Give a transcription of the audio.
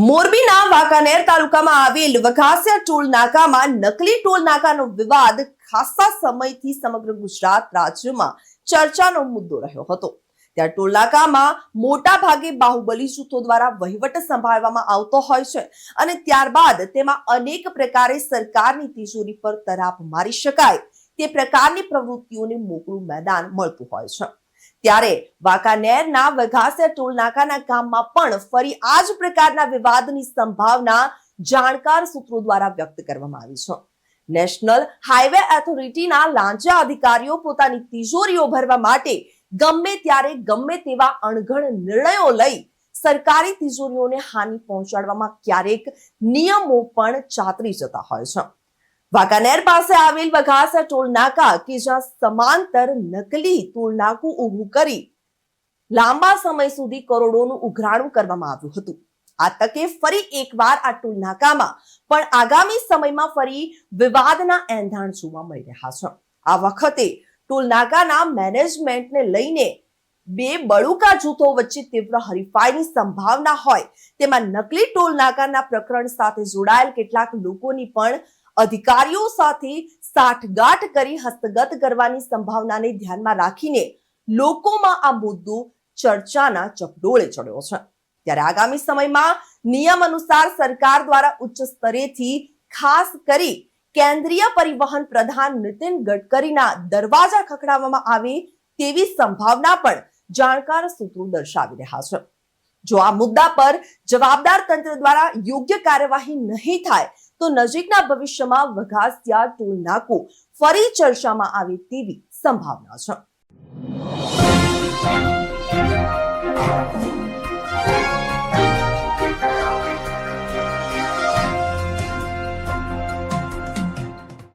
મોરબીના વાંકાનેર તાલુકામાં આવેલ વઘાસિયા ટોલ નાકામાં નકલી ટોલ નાકાનો વિવાદ ખાસા સમયથી સમગ્ર ગુજરાત રાજ્યમાં ચર્ચાનો મુદ્દો રહ્યો હતો. ત્યાં ટોલ નાકામાં મોટા ભાગે બાહુબલી જૂથો દ્વારા વહીવટ સંભાળવામાં આવતો હોય છે અને ત્યારબાદ તેમાં અનેક પ્રકારે સરકારની તિજોરી પર તરાપ મારી શકાય તે પ્રકારની પ્રવૃત્તિઓને મોકળું મેદાન મળતું હોય છે. ત્યારે વાંકાનેરના વઘાસિયા ટોલ નાકાના કામમાં પણ ફરી આ જ પ્રકારના વિવાદની સંભાવના જાણકાર સૂત્રો દ્વારા વ્યક્ત કરવામાં આવી છે. નેશનલ હાઈવે ઓથોરિટીના લાંચા અધિકારીઓ પોતાની તિજોરીઓ ભરવા માટે ગમે ત્યારે ગમે તેવા અણઘડ નિર્ણયો લઈ સરકારી તિજોરીઓને હાનિ પહોંચાડવામાં ક્યારેક નિયમો પણ ચાતરી જતા હોય છે. વાંકાનેર પાસે આવેલ વઘાસ ટોલ નાકા કે જ્યાં સમાંતર નકલી ટોલ નાકું ઊભું કરી લાંબા સમય સુધી કરોડોનું ઉઘરાણું કરવામાં આવ્યું હતું. આ તકે ફરી એકવાર આ ટોલ નાકામાં પણ આગામી સમયમાં ફરી વિવાદના એંધાણ જોવા મળી રહ્યા છે. આ વખતે ટોલ નાકાના મેનેજમેન્ટને લઈને બે બળુકા જૂથો વચ્ચે તીવ્ર હરીફાઈની સંભાવના હોય તેમાં નકલી ટોલ નાકાના પ્રકરણ સાથે જોડાયેલ કેટલાક લોકોની પણ અધિકારીઓ સાથે સાઠગાંઠ કરી હસ્તગત કરવાની સંભાવનાને ધ્યાનમાં રાખીને લોકોમાં આ મુદ્દો ચર્ચાના ચકડોળે ચડ્યો છે. ત્યારે આગામી સમયમાં નિયમ અનુસાર સરકાર દ્વારા ઉચ્ચ સ્તરેથી ખાસ કરી કેન્દ્રીય પરિવહન પ્રધાન નીતિન ગડકરીના દરવાજા ખખડાવવામાં આવે તેવી સંભાવના પણ જાણકાર સૂત્રો દર્શાવી રહ્યા છે. જો આ મુદ્દા પર જવાબદાર તંત્ર દ્વારા યોગ્ય કાર્યવાહી નહીં થાય તો નજીકના ભવિષ્યમાં વઘાસિયા ટોલ નાકું ફરી ચર્ચામાં આવે તેવી સંભાવના છે.